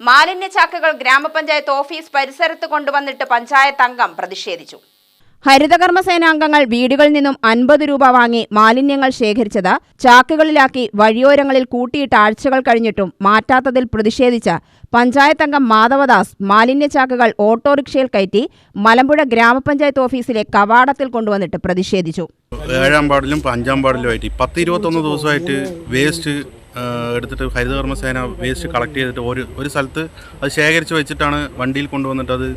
മാലിന്യ ചാക്കുകൾ ഗ്രാമപഞ്ചായത്ത് ഓഫീസ് പരിസരത്ത് കൊണ്ടുവന്നിട്ട് പഞ്ചായത്ത് അംഗം പ്രതിഷേധിച്ചു. ഹരിതകർമ്മസേനാംഗങ്ങൾ വീടുകളിൽ നിന്നും അൻപത് രൂപ വാങ്ങി മാലിന്യങ്ങൾ ശേഖരിച്ചത് ചാക്കുകളിലാക്കി വഴിയോരങ്ങളിൽ കൂട്ടിയിട്ട് ആഴ്ചകൾ കഴിഞ്ഞിട്ടും മാറ്റാത്തതിൽ പ്രതിഷേധിച്ച പഞ്ചായത്ത് അംഗം മാധവദാസ് മാലിന്യ ചാക്കുകൾ ഓട്ടോറിക്ഷയിൽ കയറ്റി മലമ്പുഴ ഗ്രാമപഞ്ചായത്ത് ഓഫീസിലെ കവാടത്തിൽ കൊണ്ടുവന്നിട്ട് പ്രതിഷേധിച്ചു. ഏഴാം പാടിലും അഞ്ചാം വാർഡിലുമായിട്ട് പത്ത് ഇരുപത്തൊന്ന് ദിവസമായിട്ട് വേസ്റ്റ് എടുത്തിട്ട് ഹരിതകർമ്മസേന വേസ്റ്റ് കളക്ട് ചെയ്തിട്ട് ഒരു ഒരു സ്ഥലത്ത് അത് ശേഖരിച്ച് വെച്ചിട്ടാണ് വണ്ടിയിൽ കൊണ്ടുവന്നിട്ട് അത്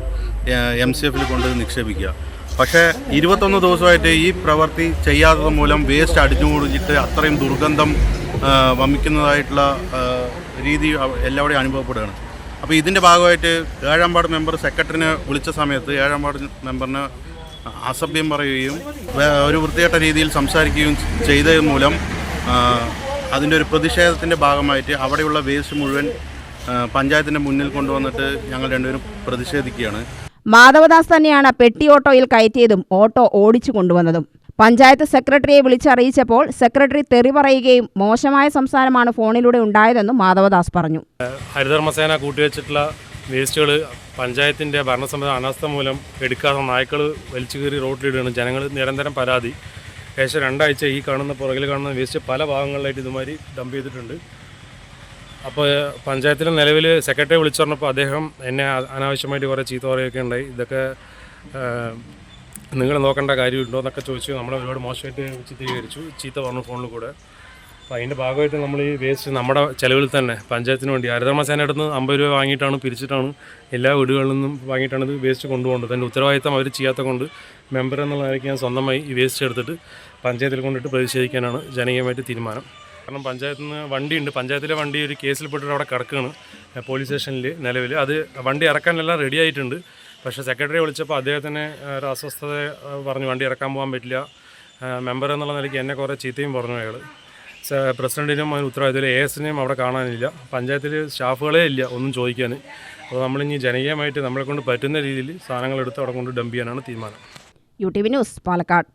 എം സി എഫിൽ കൊണ്ട് നിക്ഷേപിക്കുക. പക്ഷേ ഇരുപത്തൊന്ന് ദിവസമായിട്ട് ഈ പ്രവൃത്തി ചെയ്യാത്തത് മൂലം വേസ്റ്റ് അടിഞ്ഞു അടിഞ്ഞുകൂടിയിട്ട് അത്രയും ദുർഗന്ധം വമിക്കുന്നതായിട്ടുള്ള രീതി എല്ലാവരുടെയും അനുഭവപ്പെടുകയാണ്. അപ്പോൾ ഇതിന്റെ ഭാഗമായിട്ട് ഏഴാം വാർഡ് മെമ്പർ സെക്രട്ടറിനെ വിളിച്ച സമയത്ത് ഏഴാം വാർഡ് മെമ്പറിന് അസഭ്യം പറയുകയും ഒരു വൃത്തികെട്ട രീതിയിൽ സംസാരിക്കുകയും ചെയ്തത് മൂലം അതിന്റെ ഒരു പ്രതിഷേധത്തിന്റെ ഭാഗമായിട്ട് അവിടെയുള്ള വേസ്റ്റ് മുഴുവൻ പഞ്ചായത്തിന്റെ മുന്നിൽ കൊണ്ടുവന്നിട്ട് ഞങ്ങൾ രണ്ടുപേരും പ്രതിഷേധിക്കുകയാണ്. മാധവദാസ് തന്നെയാണ് പെട്ടി ഓട്ടോയിൽ കയറ്റിയതും ഓട്ടോ ഓടിച്ചു കൊണ്ടുവന്നതും. പഞ്ചായത്ത് സെക്രട്ടറിയെ വിളിച്ചറിയിച്ചപ്പോൾ സെക്രട്ടറി തെറി പറയുകയും മോശമായ സംസാരമാണ് ഫോണിലൂടെ ഉണ്ടായതെന്നും മാധവദാസ് പറഞ്ഞു. ഹരിധർമ്മസേന കൂട്ടിവെച്ചിട്ടുള്ള വേസ്റ്റുകൾ പഞ്ചായത്തിന്റെ ഭരണസമിതി അനാസ്ഥ മൂലം എടുക്കാതെ നായ്ക്കൾ വലിച്ചു കയറി റോഡിലിടുകയാണ് ജനങ്ങൾ നിരന്തരം പരാതി. ഏകദേശം രണ്ടാഴ്ച ഈ കാണുന്ന പുറകിൽ കാണുന്ന വേസ്റ്റ് പല ഭാഗങ്ങളിലായിട്ട് ഇതുമാതിരി ഡംപ് ചെയ്തിട്ടുണ്ട്. അപ്പോൾ പഞ്ചായത്തിലെ നിലവിൽ സെക്രട്ടറി വിളിച്ചു പറഞ്ഞപ്പോൾ അദ്ദേഹം എന്നെ അനാവശ്യമായിട്ട് കുറേ ചീത്ത പറയുകയൊക്കെ ഉണ്ടായി. ഇതൊക്കെ നിങ്ങൾ നോക്കേണ്ട കാര്യമുണ്ടോ എന്നൊക്കെ ചോദിച്ചു നമ്മളെ ഒരുപാട് മോശമായിട്ട് ചിത്രീകരിച്ചു. ചീത്ത പറഞ്ഞു ഫോണിൽ കൂടെ. അപ്പോൾ അതിന്റെ ഭാഗമായിട്ട് നമ്മൾ ഈ വേസ്റ്റ് നമ്മുടെ ചിലവിൽ തന്നെ പഞ്ചായത്തിന് വേണ്ടി ഹരിതകർമ്മസേന അടുത്ത് നിന്ന് അമ്പത് രൂപ വാങ്ങിയിട്ടാണ് പിരിച്ചിട്ടാണ് എല്ലാ വീടുകളിൽ നിന്നും വാങ്ങിയിട്ടാണ് ഇത് വേസ്റ്റ് കൊണ്ടുപോകുന്നത്. അതിന്റെ ഉത്തരവാദിത്തം അവർ ചെയ്യാത്ത കൊണ്ട് മെമ്പർ എന്നുള്ള നിലയ്ക്ക് ഞാൻ സ്വന്തമായി ഈ വേസ്റ്റ് എടുത്തിട്ട് പഞ്ചായത്തിൽ കൊണ്ടിട്ട് പ്രതിഷേധിക്കാനാണ് ജനകീയമായിട്ട് തീരുമാനം. കാരണം പഞ്ചായത്തിൽ നിന്ന് വണ്ടിയുണ്ട്. പഞ്ചായത്തിലെ വണ്ടി ഒരു കേസിൽപ്പെട്ടിട്ട് അവിടെ കിടക്കുകയാണ് പോലീസ് സ്റ്റേഷനിൽ നിലവിൽ അത് വണ്ടി ഇറക്കാനെല്ലാം റെഡി ആയിട്ടുണ്ട്. പക്ഷേ സെക്രട്ടറി വിളിച്ചപ്പോൾ അദ്ദേഹത്തിന് ഒരു അസ്വസ്ഥത പറഞ്ഞു വണ്ടി ഇറക്കാൻ പോകാൻ പറ്റില്ല. മെമ്പർ എന്നുള്ള നിലയ്ക്ക് എന്നെ കുറേ ചീത്തയും പറഞ്ഞു അയാൾ പ്രസിഡന്റിനും അതിന് ഉത്തരവാദിത്തം എ എസിനെയും അവിടെ കാണാനില്ല. പഞ്ചായത്തിൽ സ്റ്റാഫുകളേ ഇല്ല ഒന്നും ചോദിക്കാൻ. അപ്പോൾ നമ്മളിനി ജനകീയമായിട്ട് നമ്മളെ കൊണ്ട് പറ്റുന്ന രീതിയിൽ സാധനങ്ങൾ എടുത്ത് അവിടെ കൊണ്ട് ഡംപ് ചെയ്യാനാണ് തീരുമാനം. U T V news Palakkad.